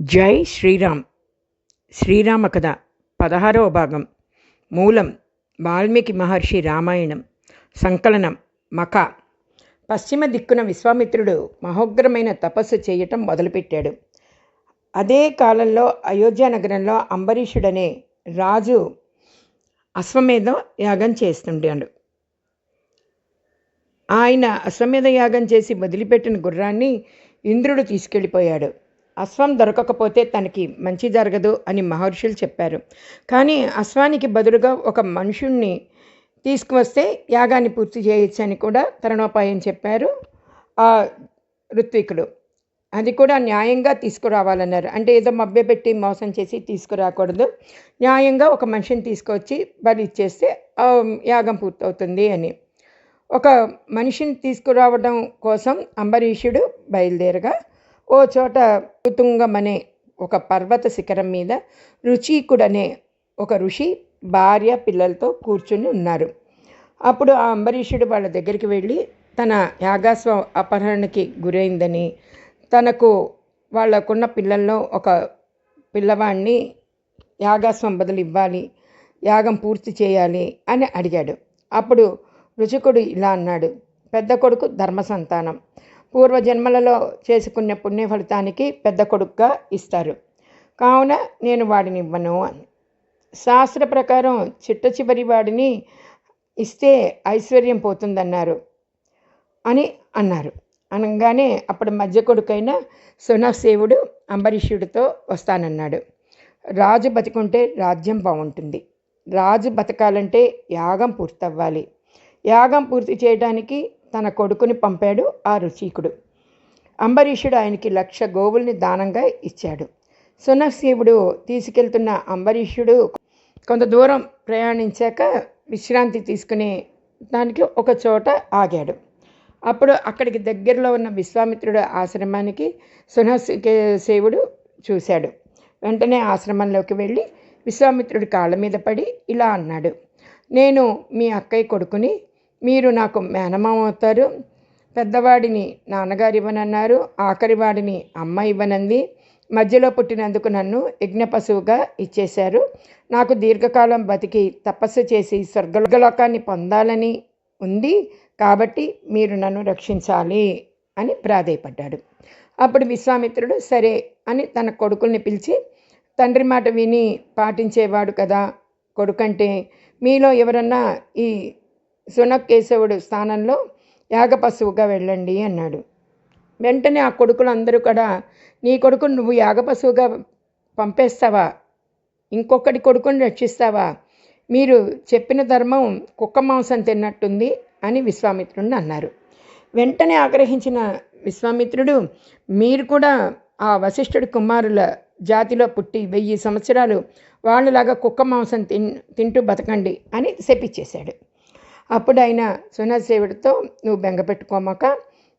జై శ్రీరామ్. శ్రీరామ కథ పదహారవ భాగం. మూలం వాల్మీకి మహర్షి రామాయణం. సంకలనం మక పశ్చిమ దిక్కున విశ్వామిత్రుడు మహోగ్రమైన తపస్సు చేయటం మొదలుపెట్టాడు. అదే కాలంలో అయోధ్య నగరంలో అంబరీషుడనే రాజు అశ్వమేధ యాగం చేస్తుంటాడు. ఆయన అశ్వమేధ యాగం చేసి వదిలిపెట్టిన గుర్రాన్ని ఇంద్రుడు తీసుకెళ్ళిపోయాడు. అశ్వం దొరకకపోతే తనకి మంచి జరగదు అని మహర్షులు చెప్పారు. కానీ అశ్వానికి బదులుగా ఒక మనుషుణ్ణి తీసుకువస్తే యాగాన్ని పూర్తి చేయొచ్చని కూడా తరుణోపాయం చెప్పారు ఆ ఋత్వికుడు అది కూడా న్యాయంగా తీసుకురావాలన్నారు. అంటే ఏదో మభ్యపెట్టి మోసం చేసి తీసుకురాకూడదు. న్యాయంగా ఒక మనిషిని తీసుకొచ్చి బలి ఇచ్చేస్తే ఆ యాగం పూర్తవుతుంది అని. ఒక మనిషిని తీసుకురావడం కోసం అంబరీషుడు బయలుదేరగా ఓ చోట ఋతుంగం అనే ఒక పర్వత శిఖరం మీద రుచీకుడనే ఒక ఋషి భార్య పిల్లలతో కూర్చుని ఉన్నారు. అప్పుడు ఆ అంబరీషుడు వాళ్ళ దగ్గరికి వెళ్ళి తన యాగాస్వ అపహరణకి గురైందని తనకు వాళ్ళకున్న పిల్లల్లో ఒక పిల్లవాడిని యాగాస్వం బదులు ఇవ్వాలి యాగం పూర్తి చేయాలి అని అడిగాడు. అప్పుడు రుచికుడు ఇలా అన్నాడు పెద్ద కొడుకు ధర్మ సంతానం పూర్వజన్మలలో చేసుకున్న పుణ్య ఫలితానికి పెద్ద కొడుకుగా ఇస్తారు. కావున నేను వాడిని ఇవ్వను అని. శాస్త్ర ప్రకారం చిట్ట చివరి వాడిని ఇస్తే ఐశ్వర్యం పోతుందన్నారు అని అన్నారు. అనగానే అప్పుడు మధ్య కొడుకైన సునసేవుడు అంబరీషుడితో వస్తానన్నాడు. రాజు బతికుంటే రాజ్యం బాగుంటుంది. రాజు బతకాలంటే యాగం పూర్తవ్వాలి. యాగం పూర్తి చేయడానికి తన కొడుకుని పంపాడు ఆ రుచీకుడు. అంబరీషుడు ఆయనకి లక్ష గోవుల్ని దానంగా ఇచ్చాడు. సునశివుడు తీసుకెళ్తున్న అంబరీషుడు కొంత దూరం ప్రయాణించాక విశ్రాంతి తీసుకునే దానికి ఒక చోట ఆగాడు. అప్పుడు అక్కడికి దగ్గరలో ఉన్న విశ్వామిత్రుడు ఆశ్రమానికి సునశివుడు చూశాడు. వెంటనే ఆశ్రమంలోకి వెళ్ళి విశ్వామిత్రుడి కాళ్ళ మీద పడి ఇలా అన్నాడు. నేను మీ అక్కయ్య కొడుకుని మీరు నాకు మేనమామ అవుతారు. పెద్దవాడిని నాన్నగారు ఇవ్వనన్నారు. ఆఖరివాడిని అమ్మ ఇవ్వనంది. మధ్యలో పుట్టినందుకు నన్ను యజ్ఞ పశువుగా ఇచ్చేశారు. నాకు దీర్ఘకాలం బతికి తపస్సు చేసి స్వర్గలోకాన్ని పొందాలని ఉంది. కాబట్టి మీరు నన్ను రక్షించాలి అని ప్రాధేయపడ్డాడు. అప్పుడు విశ్వామిత్రుడు సరే అని తన కొడుకుల్ని పిలిచి తండ్రి మాట విని పాటించేవాడు కదా కొడుకంటే మీలో ఎవరన్నా ఈ సునకేశవుడు స్థానంలో యాగపశువుగా వెళ్ళండి అన్నాడు. వెంటనే ఆ కొడుకులందరూ కూడా నీ కొడుకును నువ్వు యాగపశువుగా పంపేస్తావా? ఇంకొకటి కొడుకుని రక్షిస్తావా? మీరు చెప్పిన ధర్మం కుక్క మాంసం తిన్నట్టుంది అని విశ్వామిత్రుడిని అన్నారు. వెంటనే ఆగ్రహించిన విశ్వామిత్రుడు మీరు కూడా ఆ వశిష్ఠుడి కుమారుల జాతిలో పుట్టి వెయ్యి సంవత్సరాలు వాళ్ళలాగా కుక్క మాంసం తిన్ తింటూ బతకండి అని శపించేశాడు. అప్పుడైన ఆయన సునసేవుడితో నువ్వు బెంగపెట్టుకోమాక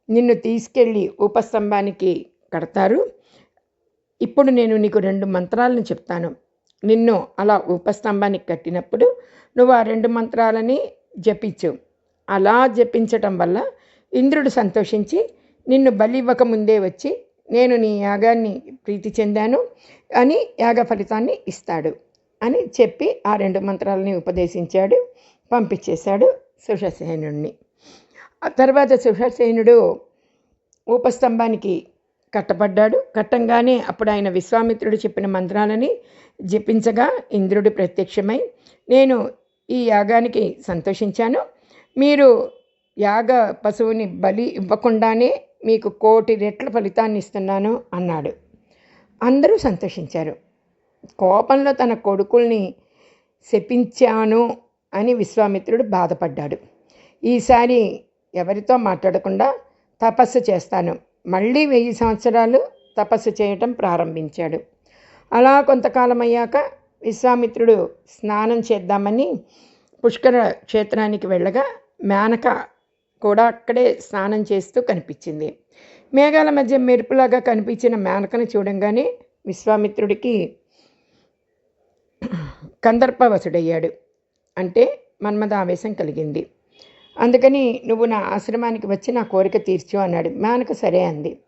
నిన్ను తీసుకెళ్ళి ఉపస్తంభానికి కడతారు. ఇప్పుడు నేను నీకు రెండు మంత్రాలను చెప్తాను. నిన్ను అలా ఉపస్తంభానికి కట్టినప్పుడు నువ్వు ఆ రెండు మంత్రాలని జపించు. అలా జపించటం వల్ల ఇంద్రుడు సంతోషించి నిన్ను బలి ఇవ్వకముందే వచ్చి నేను నీ యాగాన్ని ప్రీతి చెందాను అని యాగ ఫలితాన్ని ఇస్తాడు. అని చెప్పి ఆ రెండు మంత్రాలని ఉపదేశించాడు పంపించేశాడు సుషసేనుడిని ఆ తర్వాత సుషసేనుడు ఉపస్తంభానికి కట్టబడ్డాడు. కట్టంగానే అప్పుడు ఆయన విశ్వామిత్రుడు చెప్పిన మంత్రాలని జపించగా ఇంద్రుడు ప్రత్యక్షమై నేను ఈ యాగానికి సంతోషించాను. మీరు యాగ పశువుని బలి ఇవ్వకుండానే మీకు కోటి రెట్ల ఫలితాన్ని ఇస్తున్నాను అన్నాడు. అందరూ సంతోషించారు. కోపంలో తన కొడుకుల్ని శపించాను అని విశ్వామిత్రుడు బాధపడ్డాడు. ఈసారి ఎవరితో మాట్లాడకుండా తపస్సు చేస్తాను. మళ్ళీ వెయ్యి సంవత్సరాలు తపస్సు చేయటం ప్రారంభించాడు. అలా కొంతకాలం అయ్యాక విశ్వామిత్రుడు స్నానం చేద్దామని పుష్కర క్షేత్రానికి వెళ్ళగా మేనక కూడా అక్కడే స్నానం చేస్తూ కనిపించింది. మేఘాల మధ్య మెరుపులాగా కనిపించిన మేనకను చూడంగానే విశ్వామిత్రుడికి కందర్పవసుడయ్యాడు. అంటే మన్మద ఆవేశం కలిగింది. అందుకని నువ్వు నా ఆశ్రమానికి వచ్చి నా కోరిక తీర్చు అన్నాడు. మేనక సరే అంది.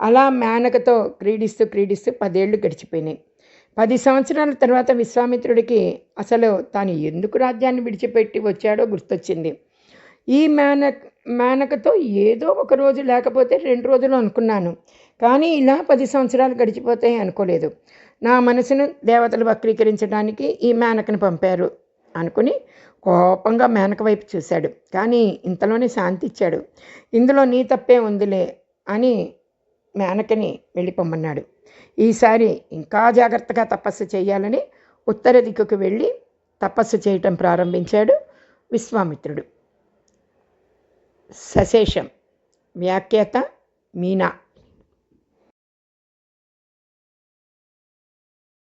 అలా మేనకతో క్రీడిస్తూ క్రీడిస్తూ పదేళ్ళు గడిచిపోయినాయి. పది సంవత్సరాల తర్వాత విశ్వామిత్రుడికి అసలు తాను ఎందుకు రాజ్యాన్ని విడిచిపెట్టి వచ్చాడో గుర్తొచ్చింది. ఈ మేనక్ మేనకతో ఏదో ఒక రోజు లేకపోతే రెండు రోజులు అనుకున్నాను. కానీ ఇలా పది సంవత్సరాలు గడిచిపోతాయి అనుకోలేదు. నా మనసును దేవతలు వక్రీకరించడానికి ఈ మేనకను పంపారు అనుకుని కోపంగా మేనక వైపు చూశాడు. కానీ ఇంతలోనే శాంతి ఇచ్చాడు ఇందులో నీ తప్పే ఉందిలే అని మేనకని వెళ్ళిపోమన్నాడు ఈసారి ఇంకా జాగ్రత్తగా తపస్సు చేయాలని ఉత్తర దిక్కుకు వెళ్ళి తపస్సు చేయటం ప్రారంభించాడు విశ్వామిత్రుడు. సశేషం. వ్యాఖ్యాత మీనా.